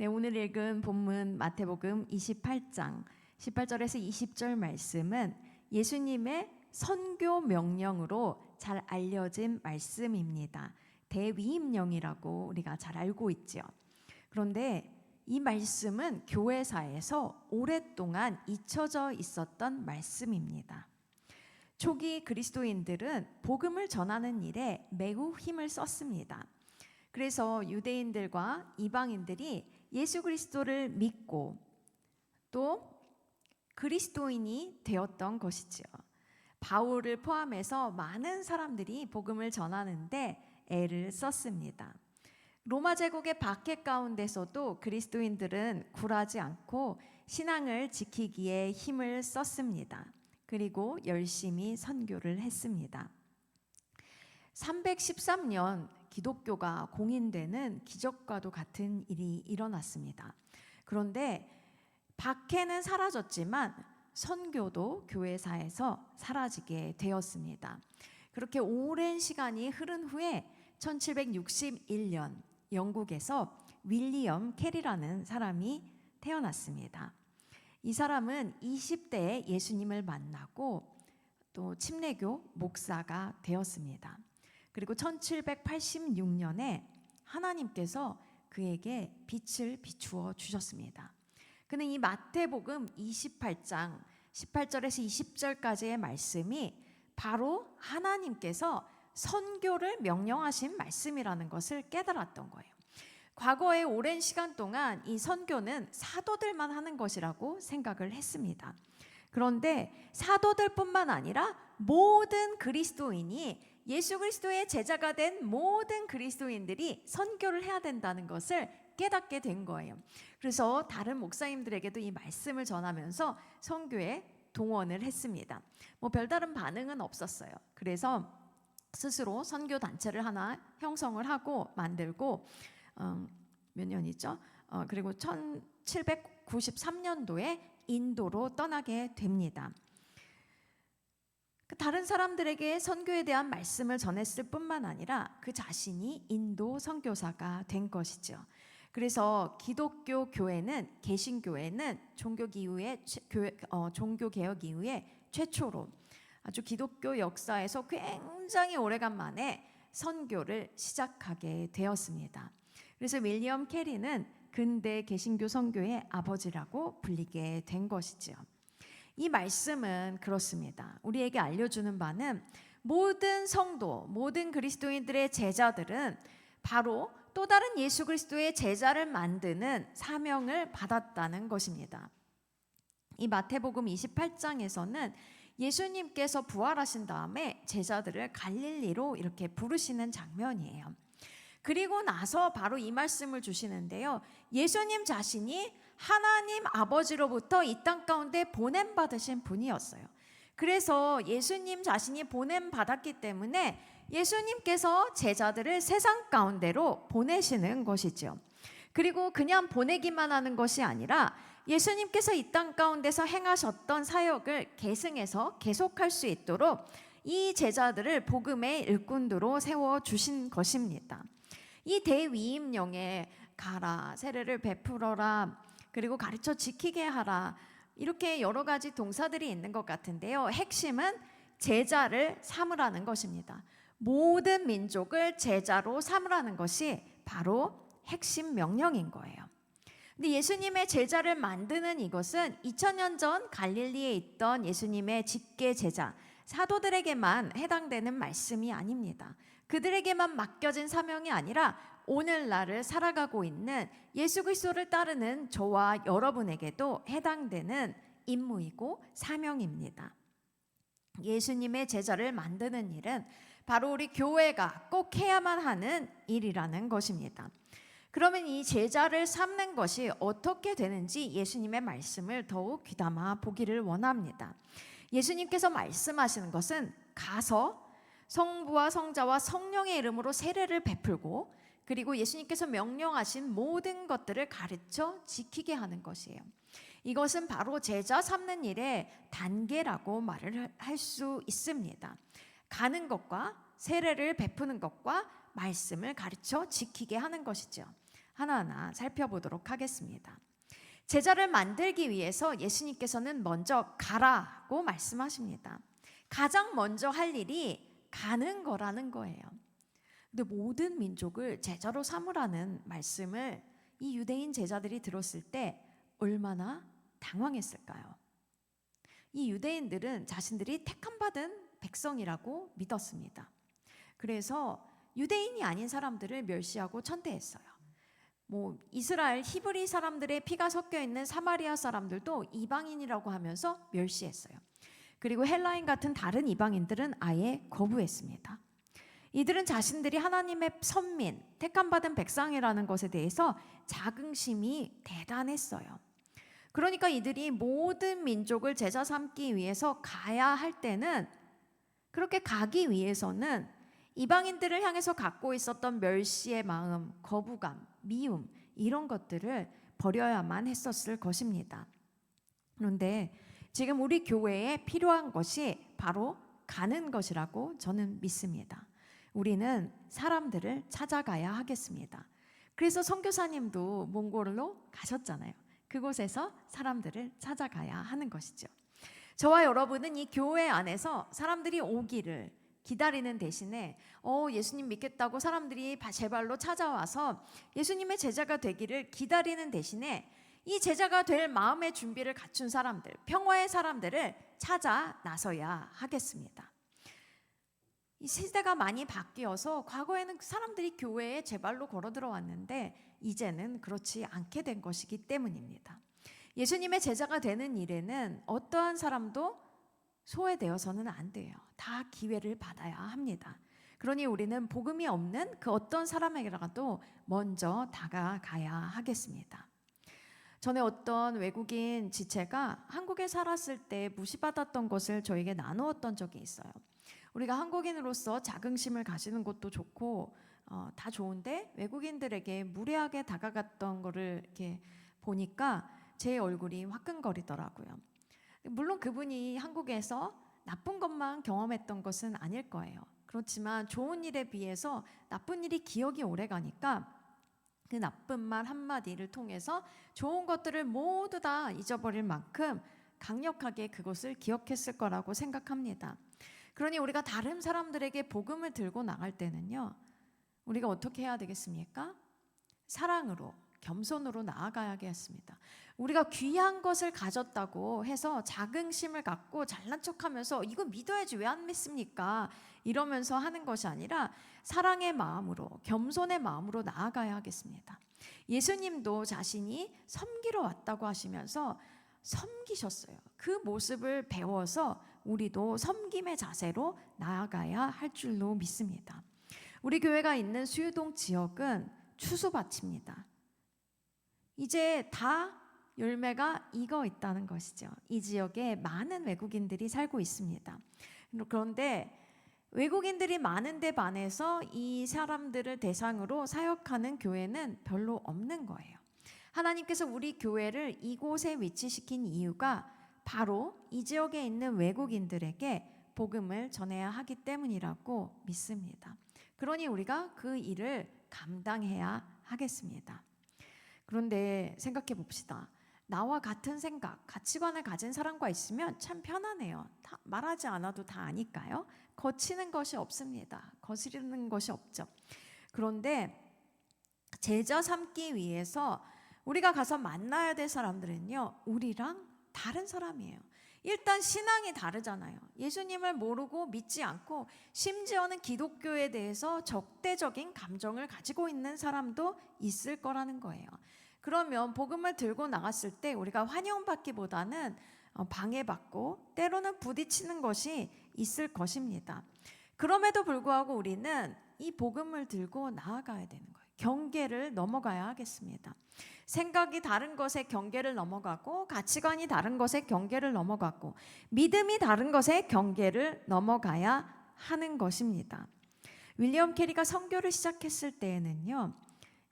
네, 오늘 읽은 본문 마태복음 28장 18절에서 20절 말씀은 예수님의 선교 명령으로 잘 알려진 말씀입니다. 대위임령이라고 우리가 잘 알고 있죠. 그런데 이 말씀은 교회사에서 오랫동안 잊혀져 있었던 말씀입니다. 초기 그리스도인들은 복음을 전하는 일에 매우 힘을 썼습니다. 그래서 유대인들과 이방인들이 예수 그리스도를 믿고 또 그리스도인이 되었던 것이지요. 바울을 포함해서 많은 사람들이 복음을 전하는데 애를 썼습니다. 로마 제국의 박해 가운데서도 그리스도인들은 굴하지 않고 신앙을 지키기에 힘을 썼습니다. 그리고 열심히 선교를 했습니다. 313년 기독교가 공인되는 기적과도 같은 일이 일어났습니다. 그런데 박해는 사라졌지만 선교도 교회사에서 사라지게 되었습니다. 그렇게 오랜 시간이 흐른 후에 1761년 영국에서 윌리엄 캐리라는 사람이 태어났습니다. 이 사람은 20대에 예수님을 만나고 또 침례교 목사가 되었습니다. 그리고 1786년에 하나님께서 그에게 빛을 비추어 주셨습니다. 그는 이 마태복음 28장 18절에서 20절까지의 말씀이 바로 하나님께서 선교를 명령하신 말씀이라는 것을 깨달았던 거예요. 과거에 오랜 시간 동안 이 선교는 사도들만 하는 것이라고 생각을 했습니다. 그런데 사도들뿐만 아니라 모든 그리스도인이 예수 그리스도의 제자가 된 모든 그리스도인들이 선교를 해야 된다는 것을 깨닫게 된 거예요. 그래서 다른 목사님들에게도 이 말씀을 전하면서 선교에 동원을 했습니다. 뭐 별다른 반응은 없었어요. 그래서 스스로 선교 단체를 하나 형성을 하고 만들고 어, 몇 년이죠? 어, 그리고 1793년도에 인도로 떠나게 됩니다. 그 다른 사람들에게 선교에 대한 말씀을 전했을 뿐만 아니라 그 자신이 인도 선교사가 된 것이죠. 그래서 기독교 교회는 개신 교회는 종교 이후에 어, 종교 개혁 이후에 최초로 아주 기독교 역사에서 굉장히 오래간 만에 선교를 시작하게 되었습니다. 그래서 윌리엄 캐리는 근대 개신교 선교의 아버지라고 불리게 된 것이지요. 이 말씀은 그렇습니다. 우리에게 알려주는 바는 모든 성도, 모든 그리스도인들의 제자들은 바로 또 다른 예수 그리스도의 제자를 만드는 사명을 받았다는 것입니다. 이 마태복음 28장에서는 예수님께서 부활하신 다음에 제자들을 갈릴리로 이렇게 부르시는 장면이에요. 그리고 나서 바로 이 말씀을 주시는데요. 예수님 자신이 하나님 아버지로부터 이 땅 가운데 보냄 받으신 분이었어요. 그래서 예수님 자신이 보냄 받았기 때문에 예수님께서 제자들을 세상 가운데로 보내시는 것이죠. 그리고 그냥 보내기만 하는 것이 아니라 예수님께서 이 땅 가운데서 행하셨던 사역을 계승해서 계속할 수 있도록 이 제자들을 복음의 일꾼으로 세워 주신 것입니다. 이 대위임령에 가라, 세례를 베풀어라, 그리고 가르쳐 지키게 하라. 이렇게 여러 가지 동사들이 있는 것 같은데요. 핵심은 제자를 삼으라는 것입니다. 모든 민족을 제자로 삼으라는 것이 바로 핵심 명령인 거예요. 근데 예수님의 제자를 만드는 이것은 2000년 전 갈릴리에 있던 예수님의 직계 제자 사도들에게만 해당되는 말씀이 아닙니다. 그들에게만 맡겨진 사명이 아니라 오늘날을 살아가고 있는 예수 그리스도를 따르는 저와 여러분에게도 해당되는 임무이고 사명입니다. 예수님의 제자를 만드는 일은 바로 우리 교회가 꼭 해야만 하는 일이라는 것입니다. 그러면 이 제자를 삼는 것이 어떻게 되는지 예수님의 말씀을 더욱 귀담아 보기를 원합니다. 예수님께서 말씀하시는 것은 가서 성부와 성자와 성령의 이름으로 세례를 베풀고 그리고 예수님께서 명령하신 모든 것들을 가르쳐 지키게 하는 것이에요. 이것은 바로 제자 삼는 일의 단계라고 말을 할 수 있습니다. 가는 것과 세례를 베푸는 것과 말씀을 가르쳐 지키게 하는 것이죠. 하나하나 살펴보도록 하겠습니다. 제자를 만들기 위해서 예수님께서는 먼저 가라고 말씀하십니다. 가장 먼저 할 일이 가는 거라는 거예요. 근데 모든 민족을 제자로 삼으라는 말씀을 이 유대인 제자들이 들었을 때 얼마나 당황했을까요? 이 유대인들은 자신들이 택함 받은 백성이라고 믿었습니다. 그래서 유대인이 아닌 사람들을 멸시하고 천대했어요. 뭐 이스라엘 히브리 사람들의 피가 섞여 있는 사마리아 사람들도 이방인이라고 하면서 멸시했어요. 그리고 헬라인 같은 다른 이방인들은 아예 거부했습니다. 이들은 자신들이 하나님의 선민, 택함받은 백성이라는 것에 대해서 자긍심이 대단했어요. 그러니까 이들이 모든 민족을 제자 삼기 위해서 가야 할 때는 그렇게 가기 위해서는 이방인들을 향해서 갖고 있었던 멸시의 마음, 거부감, 미움 이런 것들을 버려야만 했었을 것입니다. 그런데 지금 우리 교회에 필요한 것이 바로 가는 것이라고 저는 믿습니다. 우리는 사람들을 찾아가야 하겠습니다. 그래서 선교사님도 몽골로 가셨잖아요. 그곳에서 사람들을 찾아가야 하는 것이죠. 저와 여러분은 이 교회 안에서 사람들이 오기를 기다리는 대신에 어 예수님 믿겠다고 사람들이 제 발로 찾아와서 예수님의 제자가 되기를 기다리는 대신에 이 제자가 될 마음의 준비를 갖춘 사람들, 평화의 사람들을 찾아 나서야 하겠습니다. 이 시대가 많이 바뀌어서 과거에는 사람들이 교회에 제 발로 걸어 들어왔는데 이제는 그렇지 않게 된 것이기 때문입니다. 예수님의 제자가 되는 일에는 어떠한 사람도 소외되어서는 안 돼요. 다 기회를 받아야 합니다. 그러니 우리는 복음이 없는 그 어떤 사람에게라도 먼저 다가가야 하겠습니다. 전에 어떤 외국인 지체가 한국에 살았을 때 무시받았던 것을 저에게 나누었던 적이 있어요. 우리가 한국인으로서 자긍심을 가지는 것도 좋고 어, 다 좋은데 외국인들에게 무례하게 다가갔던 거를 이렇게 보니까 제 얼굴이 화끈거리더라고요. 물론 그분이 한국에서 나쁜 것만 경험했던 것은 아닐 거예요. 그렇지만 좋은 일에 비해서 나쁜 일이 기억이 오래 가니까 그 나쁜 말 한마디를 통해서 좋은 것들을 모두 다 잊어버릴 만큼 강력하게 그것을 기억했을 거라고 생각합니다. 그러니 우리가 다른 사람들에게 복음을 들고 나갈 때는요, 우리가 어떻게 해야 되겠습니까? 사랑으로, 겸손으로 나아가야겠습니다. 우리가 귀한 것을 가졌다고 해서 자긍심을 갖고 잘난 척 하면서 이거 믿어야지 왜 안 믿습니까? 이러면서 하는 것이 아니라 사랑의 마음으로 겸손의 마음으로 나아가야 하겠습니다. 예수님도 자신이 섬기러 왔다고 하시면서 섬기셨어요. 그 모습을 배워서 우리도 섬김의 자세로 나아가야 할 줄로 믿습니다. 우리 교회가 있는 수유동 지역은 추수밭입니다. 이제 다 열매가 익어 있다는 것이죠. 이 지역에 많은 외국인들이 살고 있습니다. 그런데 외국인들이 많은데 반해서 이 사람들을 대상으로 사역하는 교회는 별로 없는 거예요. 하나님께서 우리 교회를 이곳에 위치시킨 이유가 바로 이 지역에 있는 외국인들에게 복음을 전해야 하기 때문이라고 믿습니다. 그러니 우리가 그 일을 감당해야 하겠습니다. 그런데 생각해 봅시다. 나와 같은 생각, 가치관을 가진 사람과 있으면 참 편하네요. 말하지 않아도 다 아니까요. 거치는 것이 없습니다. 거스르는 것이 없죠. 그런데 제자 삼기 위해서 우리가 가서 만나야 될 사람들은요, 우리랑 다른 사람이에요. 일단 신앙이 다르잖아요. 예수님을 모르고 믿지 않고 심지어는 기독교에 대해서 적대적인 감정을 가지고 있는 사람도 있을 거라는 거예요. 그러면 복음을 들고 나갔을 때 우리가 환영받기보다는 어, 방해받고 때로는 부딪히는 것이 있을 것입니다. 그럼에도 불구하고 우리는 이 복음을 들고 나아가야 되는 거예요. 경계를 넘어가야 하겠습니다. 생각이 다른 것에 경계를 넘어가고 가치관이 다른 것에 경계를 넘어가고 믿음이 다른 것에 경계를 넘어가야 하는 것입니다. 윌리엄 캐리가 선교를 시작했을 때에는요.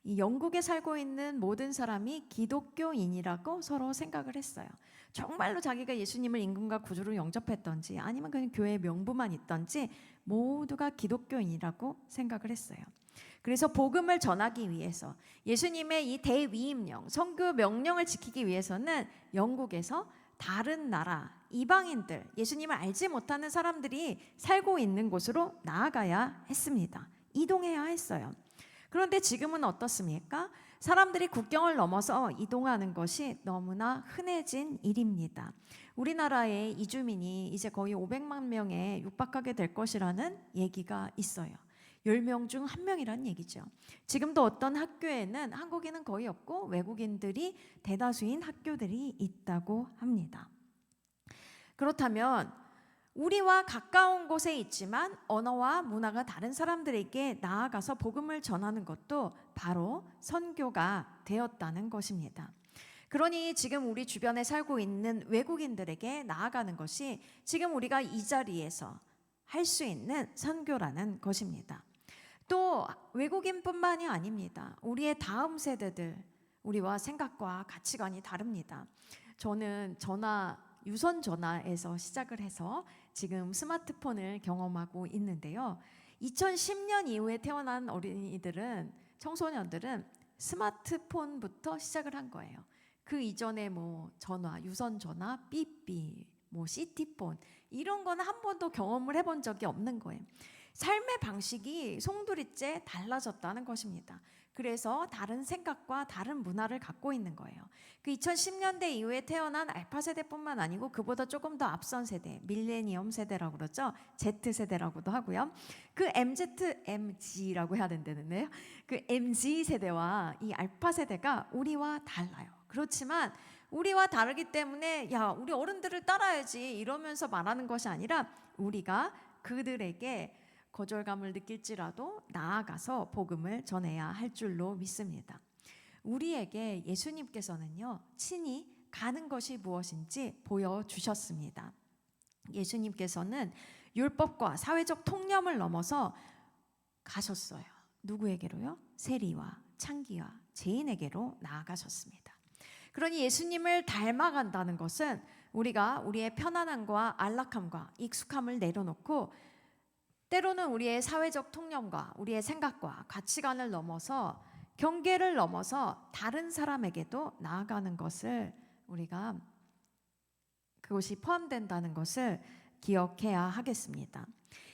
이 영국에 살고 있는 모든 사람이 기독교인이라고 서로 생각을 했어요. 정말로 자기가 예수님을 임금과 구주로 영접했던지 아니면 그냥 교회 명부만 있던지 모두가 기독교인이라고 생각을 했어요. 그래서 복음을 전하기 위해서 예수님의 이 대위임령, 선교 명령을 지키기 위해서는 영국에서 다른 나라 이방인들 예수님을 알지 못하는 사람들이 살고 있는 곳으로 나아가야 했습니다. 이동해야 했어요. 그런데 지금은 어떻습니까? 사람들이 국경을 넘어서 이동하는 것이 너무나 흔해진 일입니다. 우리나라의 이주민이 이제 거의 500만 명에 육박하게 될 것이라는 얘기가 있어요. 10명 중한 명이라는 얘기죠. 지금도 어떤 학교에는 한국인은 거의 없고 외국인들이 대다수인 학교들이 있다고 합니다. 그렇다면 우리와 가까운 곳에 있지만 언어와 문화가 다른 사람들에게 나아가서 복음을 전하는 것도 바로 선교가 되었다는 것입니다. 그러니 지금 우리 주변에 살고 있는 외국인들에게 나아가는 것이 지금 우리가 이 자리에서 할 수 있는 선교라는 것입니다. 또 외국인뿐만이 아닙니다. 우리의 다음 세대들 우리와 생각과 가치관이 다릅니다. 저는 전화 유선 전화에서 시작을 해서 지금 스마트폰을 경험하고 있는데요. 2010년 이후에 태어난 어린이들은 청소년들은 스마트폰부터 시작을 한 거예요. 그 이전에 뭐 전화, 유선 전화, 삐삐, 뭐 시티폰 이런 거는 한 번도 경험을 해본 적이 없는 거예요. 삶의 방식이 송두리째 달라졌다는 것입니다. 그래서 다른 생각과 다른 문화를 갖고 있는 거예요. 그 2010년대 이후에 태어난 알파 세대뿐만 아니고 그보다 조금 더 앞선 세대, 밀레니엄 세대라고 그러죠. Z 세대라고도 하고요. 그 MZ, MG라고 해야 된다는데요. 그 MZ 세대와 이 알파 세대가 우리와 달라요. 그렇지만 우리와 다르기 때문에 야 우리 어른들을 따라야지 이러면서 말하는 것이 아니라 우리가 그들에게 거절감을 느낄지라도 나아가서 복음을 전해야 할 줄로 믿습니다. 우리에게 예수님께서는요 친히 가는 것이 무엇인지 보여주셨습니다. 예수님께서는 율법과 사회적 통념을 넘어서 가셨어요. 누구에게로요? 세리와 창기와 죄인에게로 나아가셨습니다. 그러니 예수님을 닮아간다는 것은 우리가 우리의 편안함과 안락함과 익숙함을 내려놓고 때로는 우리의 사회적 통념과 우리의 생각과 가치관을 넘어서 경계를 넘어서 다른 사람에게도 나아가는 것을 우리가 그것이 포함된다는 것을 기억해야 하겠습니다.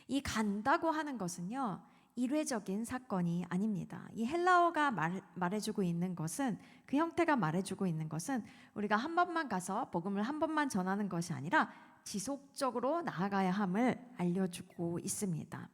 이 간다고 하는 것은요. 일회적인 사건이 아닙니다. 이 헬라어가 말, 말해주고 있는 것은 그 형태가 말해주고 있는 것은 우리가 한 번만 가서 복음을 한 번만 전하는 것이 아니라 지속적으로 나아가야 함을 알려주고 있습니다.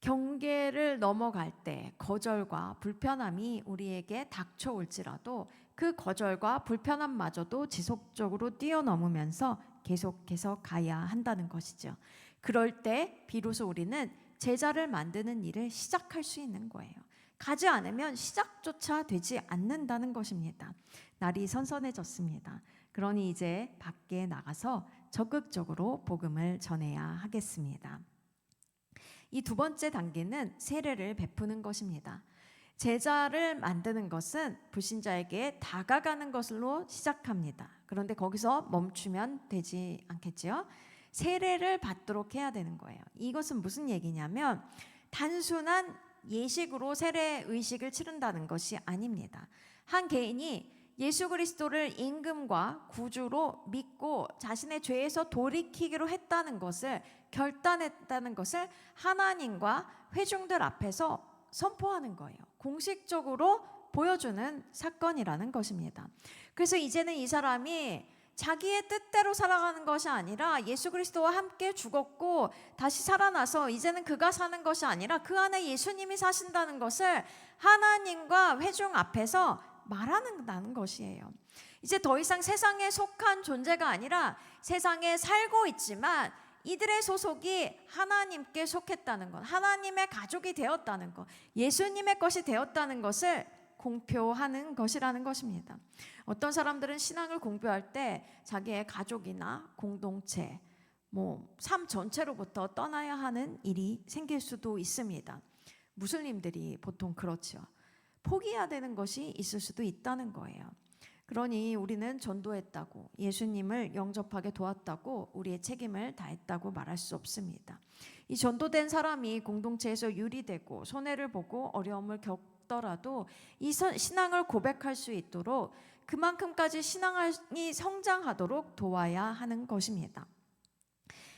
경계를 넘어갈 때 거절과 불편함이 우리에게 닥쳐올지라도 그 거절과 불편함마저도 지속적으로 뛰어넘으면서 계속해서 가야 한다는 것이죠. 그럴 때 비로소 우리는 제자를 만드는 일을 시작할 수 있는 거예요. 가지 않으면 시작조차 되지 않는다는 것입니다. 날이 선선해졌습니다. 그러니 이제 밖에 나가서 적극적으로 복음을 전해야 하겠습니다. 이 두 번째 단계는 세례를 베푸는 것입니다. 제자를 만드는 것은 불신자에게 다가가는 것으로 시작합니다. 그런데 거기서 멈추면 되지 않겠지요? 세례를 받도록 해야 되는 거예요. 이것은 무슨 얘기냐면 단순한 예식으로 세례 의식을 치른다는 것이 아닙니다. 한 개인이 예수 그리스도를 임금과 구주로 믿고 자신의 죄에서 돌이키기로 했다는 것을 결단했다는 것을 하나님과 회중들 앞에서 선포하는 거예요. 공식적으로 보여주는 사건이라는 것입니다. 그래서 이제는 이 사람이 자기의 뜻대로 살아가는 것이 아니라 예수 그리스도와 함께 죽었고 다시 살아나서 이제는 그가 사는 것이 아니라 그 안에 예수님이 사신다는 것을 하나님과 회중 앞에서 말하는 것이에요. 이제 더 이상 세상에 속한 존재가 아니라 세상에 살고 있지만 이들의 소속이 하나님께 속했다는 것, 하나님의 가족이 되었다는 것, 예수님의 것이 되었다는 것을 공표하는 것이라는 것입니다. 어떤 사람들은 신앙을 공표할 때 자기의 가족이나 공동체, 뭐 삶 전체로부터 떠나야 하는 일이 생길 수도 있습니다. 무슬림들이 보통 그렇죠. 포기해야 되는 것이 있을 수도 있다는 거예요. 그러니 우리는 전도했다고 예수님을 영접하게 도왔다고 우리의 책임을 다했다고 말할 수 없습니다. 이 전도된 사람이 공동체에서 유리되고 손해를 보고 어려움을 겪더라도 이 선- 신앙을 고백할 수 있도록 그만큼까지 신앙이 성장하도록 도와야 하는 것입니다.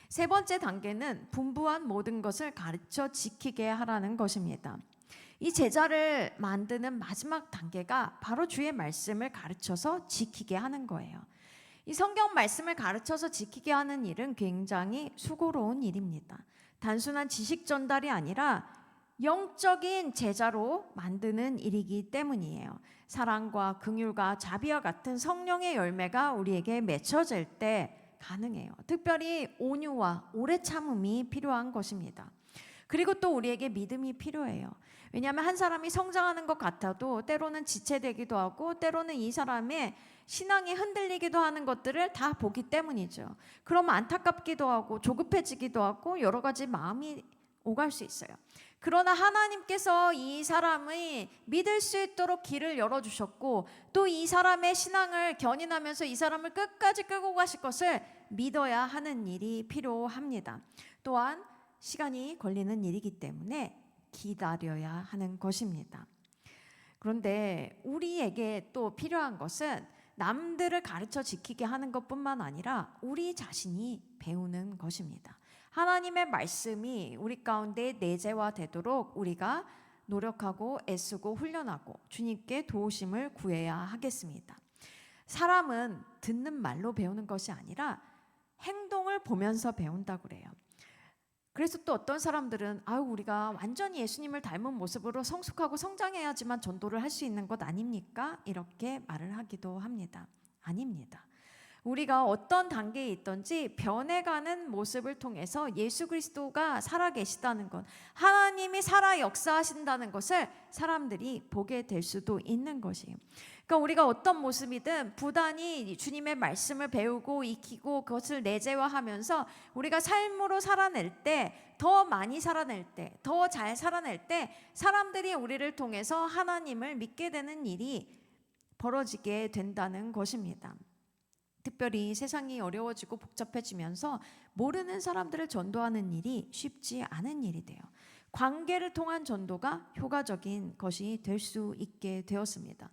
세 번째 단계는 분부한 모든 것을 가르쳐 지키게 하라는 것입니다. 이 제자를 만드는 마지막 단계가 바로 주의 말씀을 가르쳐서 지키게 하는 거예요. 이 성경 말씀을 가르쳐서 지키게 하는 일은 굉장히 수고로운 일입니다. 단순한 지식 전달이 아니라 영적인 제자로 만드는 일이기 때문이에요. 사랑과 긍휼과 자비와 같은 성령의 열매가 우리에게 맺혀질 때 가능해요. 특별히 온유와 오래 참음이 필요한 것입니다. 그리고 또 우리에게 믿음이 필요해요. 왜냐하면 한 사람이 성장하는 것 같아도 때로는 지체되기도 하고 때로는 이 사람의 신앙이 흔들리기도 하는 것들을 다 보기 때문이죠. 그러면 안타깝기도 하고 조급해지기도 하고 여러 가지 마음이 오갈 수 있어요. 그러나 하나님께서 이 사람의 믿을 수 있도록 길을 열어주셨고 또 이 사람의 신앙을 견인하면서 이 사람을 끝까지 끌고 가실 것을 믿어야 하는 일이 필요합니다. 또한 시간이 걸리는 일이기 때문에 기다려야 하는 것입니다. 그런데 우리에게 또 필요한 것은 남들을 가르쳐 지키게 하는 것뿐만 아니라 우리 자신이 배우는 것입니다. 하나님의 말씀이 우리 가운데 내재화되도록 우리가 노력하고 애쓰고 훈련하고 주님께 도우심을 구해야 하겠습니다. 사람은 듣는 말로 배우는 것이 아니라 행동을 보면서 배운다고 그래요. 그래서 또 어떤 사람들은 아유 우리가 완전히 예수님을 닮은 모습으로 성숙하고 성장해야지만 전도를 할 수 있는 것 아닙니까? 이렇게 말을 하기도 합니다. 아닙니다. 우리가 어떤 단계에 있든지 변해가는 모습을 통해서 예수 그리스도가 살아 계시다는 것, 하나님이 살아 역사하신다는 것을 사람들이 보게 될 수도 있는 것이에요. 그러니까 우리가 어떤 모습이든 부단히 주님의 말씀을 배우고 익히고 그것을 내재화하면서 우리가 삶으로 살아낼 때 더 많이 살아낼 때, 더 잘 살아낼 때 사람들이 우리를 통해서 하나님을 믿게 되는 일이 벌어지게 된다는 것입니다. 특별히 세상이 어려워지고 복잡해지면서 모르는 사람들을 전도하는 일이 쉽지 않은 일이 돼요. 관계를 통한 전도가 효과적인 것이 될 수 있게 되었습니다.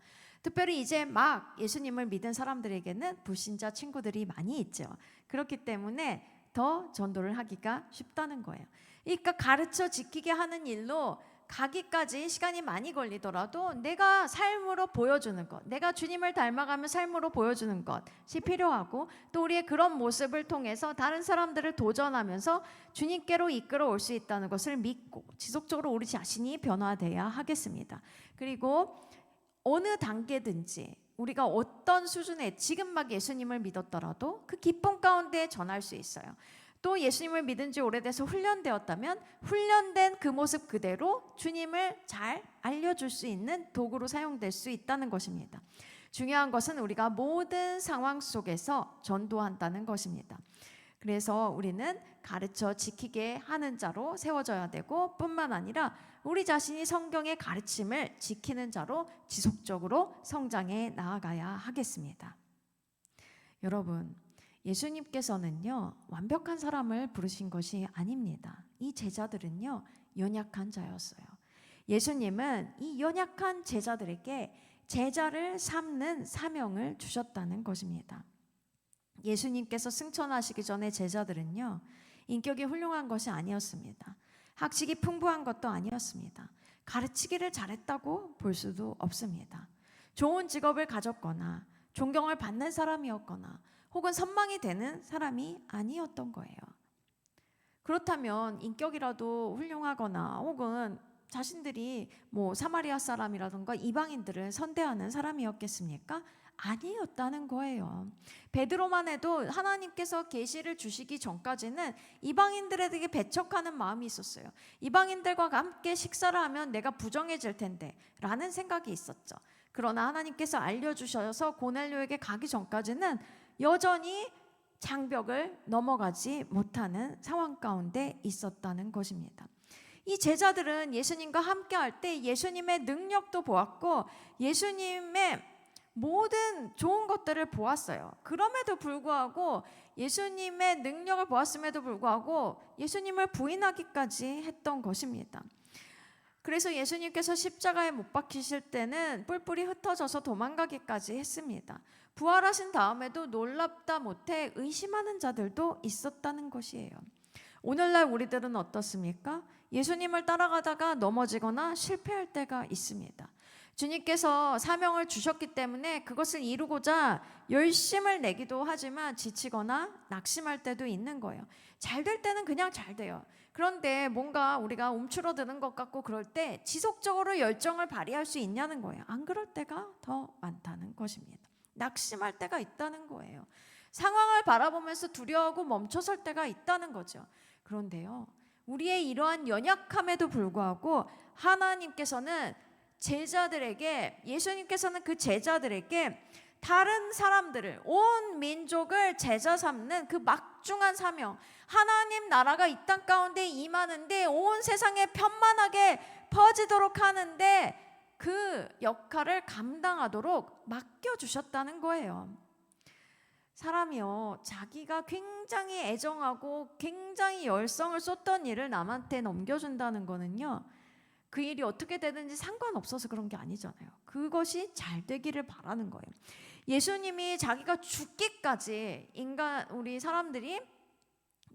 특별히 이제 막 예수님을 믿은 사람들에게는 불신자 친구들이 많이 있죠. 그렇기 때문에 더 전도를 하기가 쉽다는 거예요. 그러니까 가르쳐 지키게 하는 일로 가기까지 시간이 많이 걸리더라도 내가 삶으로 보여주는 것, 내가 주님을 닮아가며 삶으로 보여주는 것이 필요하고 또 우리의 그런 모습을 통해서 다른 사람들을 도전하면서 주님께로 이끌어 올 수 있다는 것을 믿고 지속적으로 우리 자신이 변화돼야 하겠습니다. 그리고 어느 단계든지 우리가 어떤 수준에 지금 막 예수님을 믿었더라도 그 기쁨 가운데 전할 수 있어요. 또 예수님을 믿은 지 오래돼서 훈련되었다면 훈련된 그 모습 그대로 주님을 잘 알려줄 수 있는 도구로 사용될 수 있다는 것입니다. 중요한 것은 우리가 모든 상황 속에서 전도한다는 것입니다. 그래서 우리는 가르쳐 지키게 하는 자로 세워져야 되고 뿐만 아니라 우리 자신이 성경의 가르침을 지키는 자로 지속적으로 성장해 나아가야 하겠습니다. 여러분, 예수님께서는요, 완벽한 사람을 부르신 것이 아닙니다. 이 제자들은요, 연약한 자였어요. 예수님은 이 연약한 제자들에게 제자를 삼는 사명을 주셨다는 것입니다. 예수님께서 승천하시기 전에 제자들은요, 인격이 훌륭한 것이 아니었습니다. 학식이 풍부한 것도 아니었습니다. 가르치기를 잘했다고 볼 수도 없습니다. 좋은 직업을 가졌거나 존경을 받는 사람이었거나 혹은 선망이 되는 사람이 아니었던 거예요. 그렇다면 인격이라도 훌륭하거나 혹은 자신들이 뭐 사마리아 사람이라든가 이방인들을 선대하는 사람이었겠습니까? 아니었다는 거예요. 베드로만 해도 하나님께서 계시를 주시기 전까지는 이방인들에게 배척하는 마음이 있었어요. 이방인들과 함께 식사를 하면 내가 부정해질 텐데라는 생각이 있었죠. 그러나 하나님께서 알려 주셔서 고넬료에게 가기 전까지는 여전히 장벽을 넘어가지 못하는 상황 가운데 있었다는 것입니다. 이 제자들은 예수님과 함께 할 때 예수님의 능력도 보았고 예수님의 모든 좋은 것들을 보았어요. 그럼에도 불구하고 예수님의 능력을 보았음에도 불구하고 예수님을 부인하기까지 했던 것입니다. 그래서 예수님께서 십자가에 못 박히실 때는 뿔뿔이 흩어져서 도망가기까지 했습니다. 부활하신 다음에도 놀랍다 못해 의심하는 자들도 있었다는 것이에요. 오늘날 우리들은 어떻습니까? 예수님을 따라가다가 넘어지거나 실패할 때가 있습니다. 주님께서 사명을 주셨기 때문에 그것을 이루고자 열심을 내기도 하지만 지치거나 낙심할 때도 있는 거예요. 잘 될 때는 그냥 잘 돼요. 그런데 뭔가 우리가 움츠러드는 것 같고 그럴 때 지속적으로 열정을 발휘할 수 있냐는 거예요. 안 그럴 때가 더 많다는 것입니다. 낙심할 때가 있다는 거예요. 상황을 바라보면서 두려워하고 멈춰설 때가 있다는 거죠. 그런데요. 우리의 이러한 연약함에도 불구하고 하나님께서는 제자들에게 예수님께서는 그 제자들에게 다른 사람들을 온 민족을 제자 삼는 그 막중한 사명 하나님 나라가 이 땅 가운데 임하는데 온 세상에 편만하게 퍼지도록 하는데 그 역할을 감당하도록 맡겨 주셨다는 거예요. 사람이요, 자기가 굉장히 애정하고 굉장히 열성을 쏟던 일을 남한테 넘겨준다는 거는요, 그 일이 어떻게 되든지 상관없어서 그런 게 아니잖아요. 그것이 잘 되기를 바라는 거예요. 예수님이 자기가 죽기까지 인간, 우리 사람들이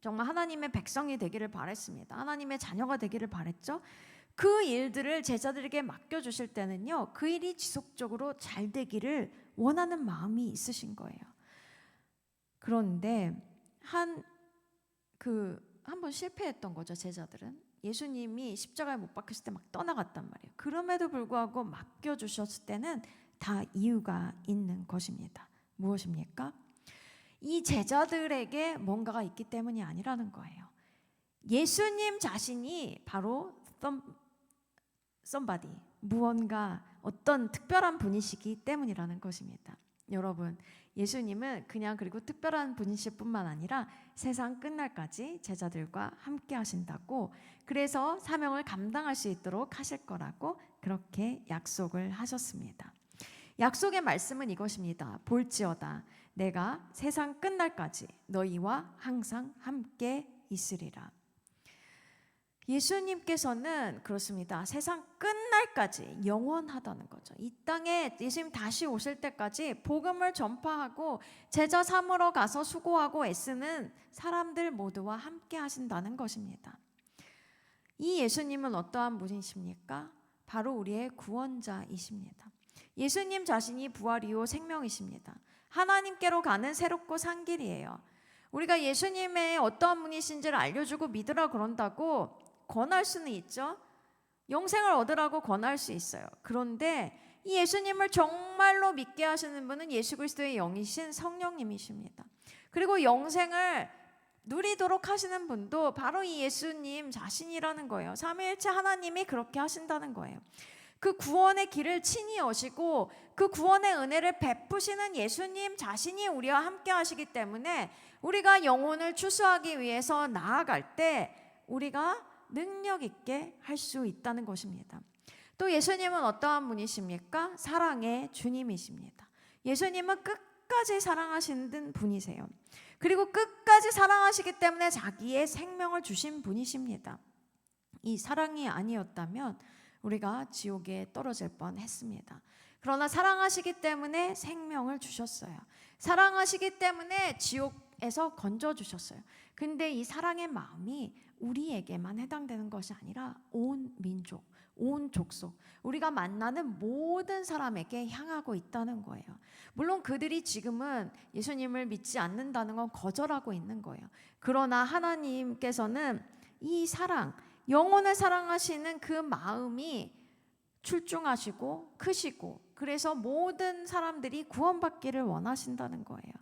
정말 하나님의 백성이 되기를 바랬습니다. 하나님의 자녀가 되기를 바랬죠. 그 일들을 제자들에게 맡겨 주실 때는요, 그 일이 지속적으로 잘 되기를 원하는 마음이 있으신 거예요. 그런데 한 그 한 번 실패했던 거죠 제자들은 예수님이 십자가에 못 박혔을 때 막 떠나갔단 말이에요. 그럼에도 불구하고 맡겨 주셨을 때는 다 이유가 있는 것입니다. 무엇입니까? 이 제자들에게 뭔가가 있기 때문이 아니라는 거예요. 예수님 자신이 바로 somebody 무언가 어떤 특별한 분이시기 때문이라는 것입니다. 여러분, 예수님은 그냥 그리고 특별한 분이실 뿐만 아니라 세상 끝날까지 제자들과 함께 하신다고 그래서 사명을 감당할 수 있도록 하실 거라고 그렇게 약속을 하셨습니다. 약속의 말씀은 이것입니다. 볼지어다 내가 세상 끝날까지 너희와 항상 함께 있으리라. 예수님께서는 그렇습니다. 세상 끝날까지 영원하다는 거죠. 이 땅에 예수님 다시 오실 때까지 복음을 전파하고 제자 삼으러 가서 수고하고 애쓰는 사람들 모두와 함께 하신다는 것입니다. 이 예수님은 어떠한 분이십니까? 바로 우리의 구원자이십니다. 예수님 자신이 부활 이후 생명이십니다. 하나님께로 가는 새롭고 산 길이에요. 우리가 예수님의 어떠한 분이신지를 알려주고 믿으라 그런다고 권할 수는 있죠. 영생을 얻으라고 권할 수 있어요. 그런데 이 예수님을 정말로 믿게 하시는 분은 예수 그리스도의 영이신 성령님이십니다. 그리고 영생을 누리도록 하시는 분도 바로 이 예수님 자신이라는 거예요. 삼위일체 하나님이 그렇게 하신다는 거예요. 그 구원의 길을 친히 여시고 그 구원의 은혜를 베푸시는 예수님 자신이 우리와 함께 하시기 때문에 우리가 영혼을 추수하기 위해서 나아갈 때 우리가 능력 있게 할 수 있다는 것입니다. 또 예수님은 어떠한 분이십니까? 사랑의 주님이십니다. 예수님은 끝까지 사랑하시는 분이세요. 그리고 끝까지 사랑하시기 때문에 자기의 생명을 주신 분이십니다. 이 사랑이 아니었다면 우리가 지옥에 떨어질 뻔 했습니다. 그러나 사랑하시기 때문에 생명을 주셨어요. 사랑하시기 때문에 지옥에서 건져 주셨어요. 근데 이 사랑의 마음이 우리에게만 해당되는 것이 아니라 온 민족, 온 족속, 우리가 만나는 모든 사람에게 향하고 있다는 거예요. 물론 그들이 지금은 예수님을 믿지 않는다는 건 거절하고 있는 거예요. 그러나 하나님께서는 이 사랑, 영혼을 사랑하시는 그 마음이 출중하시고 크시고 그래서 모든 사람들이 구원받기를 원하신다는 거예요.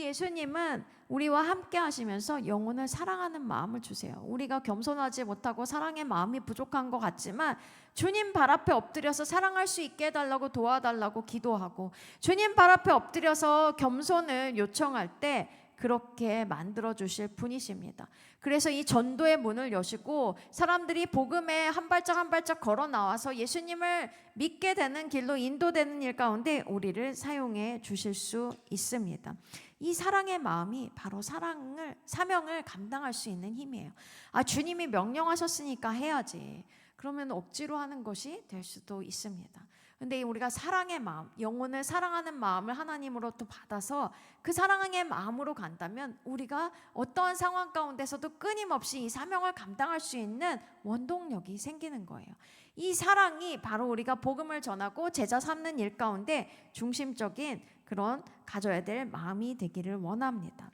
예수님은 우리와 함께 하시면서 영혼을 사랑하는 마음을 주세요. 우리가 겸손하지 못하고 사랑의 마음이 부족한 것 같지만 주님 발 앞에 엎드려서 사랑할 수 있게 해달라고 도와달라고 기도하고 주님 발 앞에 엎드려서 겸손을 요청할 때 그렇게 만들어 주실 분이십니다. 그래서 이 전도의 문을 여시고 사람들이 복음에 한 발짝 한 발짝 걸어 나와서 예수님을 믿게 되는 길로 인도되는 일 가운데 우리를 사용해 주실 수 있습니다. 이 사랑의 마음이 바로 사랑을 사명을 감당할 수 있는 힘이에요. 아 주님이 명령하셨으니까 해야지. 그러면 억지로 하는 것이 될 수도 있습니다. 근데 우리가 사랑의 마음, 영혼을 사랑하는 마음을 하나님으로부터 받아서 그 사랑의 마음으로 간다면 우리가 어떠한 상황 가운데서도 끊임없이 이 사명을 감당할 수 있는 원동력이 생기는 거예요. 이 사랑이 바로 우리가 복음을 전하고 제자 삼는 일 가운데 중심적인 그런 가져야 될 마음이 되기를 원합니다.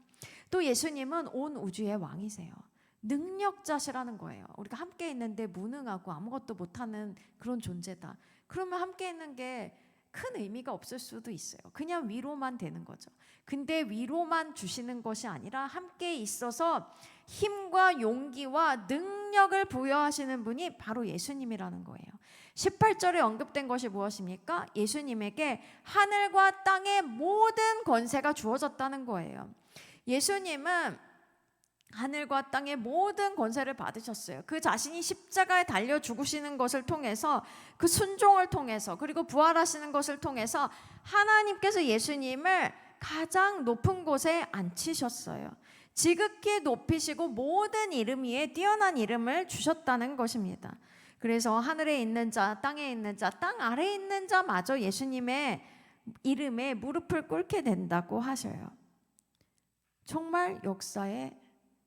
또 예수님은 온 우주의 왕이세요. 능력자시라는 거예요. 우리가 함께 있는데 무능하고 아무것도 못하는 그런 존재다. 그러면 함께 있는 게 큰 의미가 없을 수도 있어요. 그냥 위로만 되는 거죠. 근데 위로만 주시는 것이 아니라 함께 있어서 힘과 용기와 능력을 부여하시는 분이 바로 예수님이라는 거예요. 18절에 언급된 것이 무엇입니까? 예수님에게 하늘과 땅의 모든 권세가 주어졌다는 거예요. 예수님은 하늘과 땅의 모든 권세를 받으셨어요. 그 자신이 십자가에 달려 죽으시는 것을 통해서 그 순종을 통해서 그리고 부활하시는 것을 통해서 하나님께서 예수님을 가장 높은 곳에 앉히셨어요. 지극히 높이시고 모든 이름 위에 뛰어난 이름을 주셨다는 것입니다. 그래서 하늘에 있는 자, 땅에 있는 자, 땅 아래에 있는 자마저 예수님의 이름에 무릎을 꿇게 된다고 하셔요. 정말 역사에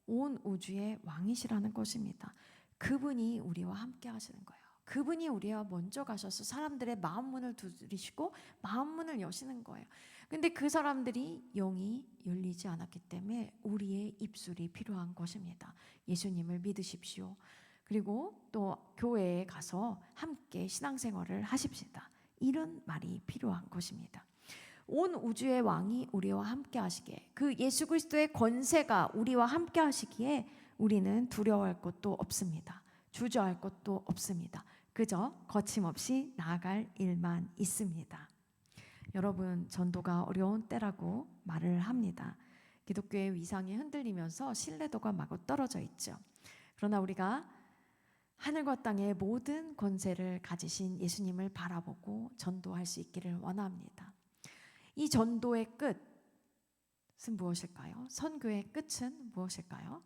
온 우주의 왕이시라는 것입니다. 그분이 우리와 함께 하시는 거예요. 그분이 우리와 먼저 가셔서 사람들의 마음 문을 두드리시고 마음 문을 여시는 거예요. 근데 그 사람들이 영이 열리지 않았기 때문에 우리의 입술이 필요한 것입니다. 예수님을 믿으십시오. 그리고 또 교회에 가서 함께 신앙생활을 하십시다. 이런 말이 필요한 것입니다. 온 우주의 왕이 우리와 함께 하시기에 그 예수 그리스도의 권세가 우리와 함께 하시기에 우리는 두려워할 것도 없습니다. 주저할 것도 없습니다. 그저 거침없이 나아갈 일만 있습니다. 여러분 전도가 어려운 때라고 말을 합니다. 기독교의 위상이 흔들리면서 신뢰도가 마구 떨어져 있죠. 그러나 우리가 하늘과 땅의 모든 권세를 가지신 예수님을 바라보고 전도할 수 있기를 원합니다. 이 전도의 끝은 무엇일까요? 선교의 끝은 무엇일까요?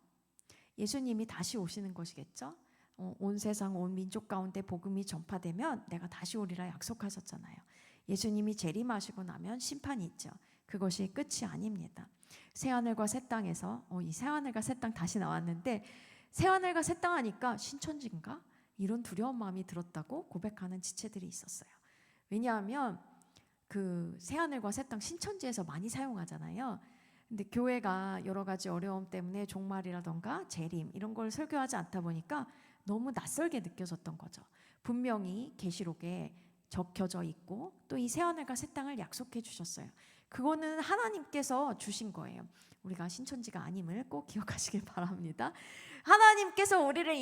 예수님이 다시 오시는 것이겠죠. 어, 온 세상 온 민족 가운데 복음이 전파되면 내가 다시 오리라 약속하셨잖아요. 예수님이 재림하시고 나면 심판이 있죠. 그것이 끝이 아닙니다. 새 하늘과 새 땅에서 어, 이 새 하늘과 새 땅 다시 나왔는데 새 하늘과 새 땅 하니까 신천지인가 이런 두려운 마음이 들었다고 고백하는 지체들이 있었어요. 왜냐하면 그 새 하늘과 새 땅 신천지에서 많이 사용하잖아요. 근데 교회가 여러 가지 어려움 때문에 종말이라던가 재림 이런 걸 설교하지 않다 보니까 너무 낯설게 느껴졌던 거죠. 분명히 계시록에 적혀져 있고 또 이 새 하늘과 새 땅을 약속해 주셨어요. 그거는 하나님께서 주신 거예요. 우리가 신천지가 아님을 꼭 기억하시길 바랍니다. 하나님께서 우리를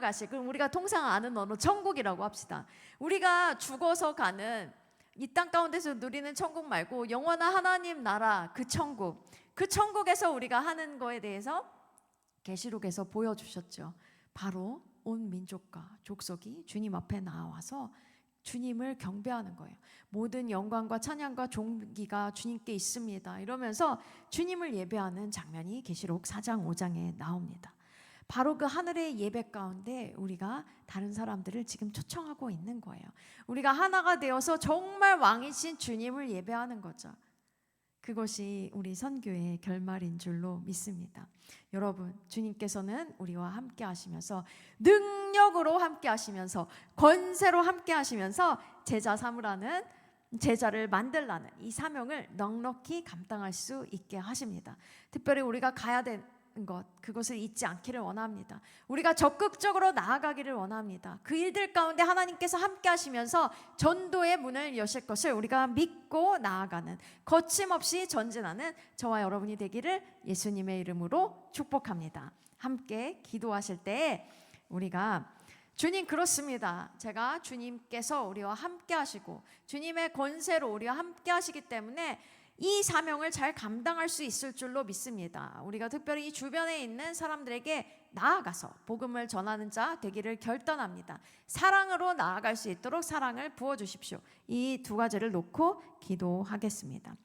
가실 그럼 우리가 통상 아는 언어 천국이라고 합시다. 우리가 죽어서 가는 이 땅 가운데서 누리는 천국 말고 영원한 하나님 나라 그 천국 그 천국에서 우리가 하는 거에 대해서 계시록에서 보여주셨죠. 바로 온 민족과 족속이 주님 앞에 나와서 주님을 경배하는 거예요. 모든 영광과 찬양과 존귀가 주님께 있습니다. 이러면서 주님을 예배하는 장면이 계시록 4장 5장에 나옵니다. 바로 그 하늘의 예배 가운데 우리가 다른 사람들을 지금 초청하고 있는 거예요. 우리가 하나가 되어서 정말 왕이신 주님을 예배하는 거죠. 그것이 우리 선교의 결말인 줄로 믿습니다. 여러분, 주님께서는 우리와 함께 하시면서 능력으로 함께 하시면서 권세로 함께 하시면서 제자 삼으라는 제자를 만들라는 이 사명을 넉넉히 감당할 수 있게 하십니다. 특별히 우리가 가야 되는 것 그것을 잊지 않기를 원합니다. 우리가 적극적으로 나아가기를 원합니다. 그 일들 가운데 하나님께서 함께 하시면서 전도의 문을 여실 것을 우리가 믿고 나아가는 거침없이 전진하는 저와 여러분이 되기를 예수님의 이름으로 축복합니다. 함께 기도하실 때 우리가 주님 그렇습니다. 제가 주님께서 우리와 함께 하시고 주님의 권세로 우리와 함께 하시기 때문에 이 사명을 잘 감당할 수 있을 줄로 믿습니다. 우리가 특별히 이 주변에 있는 사람들에게 나아가서 복음을 전하는 자 되기를 결단합니다. 사랑으로 나아갈 수 있도록 사랑을 부어 주십시오. 이 두 가지를 놓고 기도하겠습니다.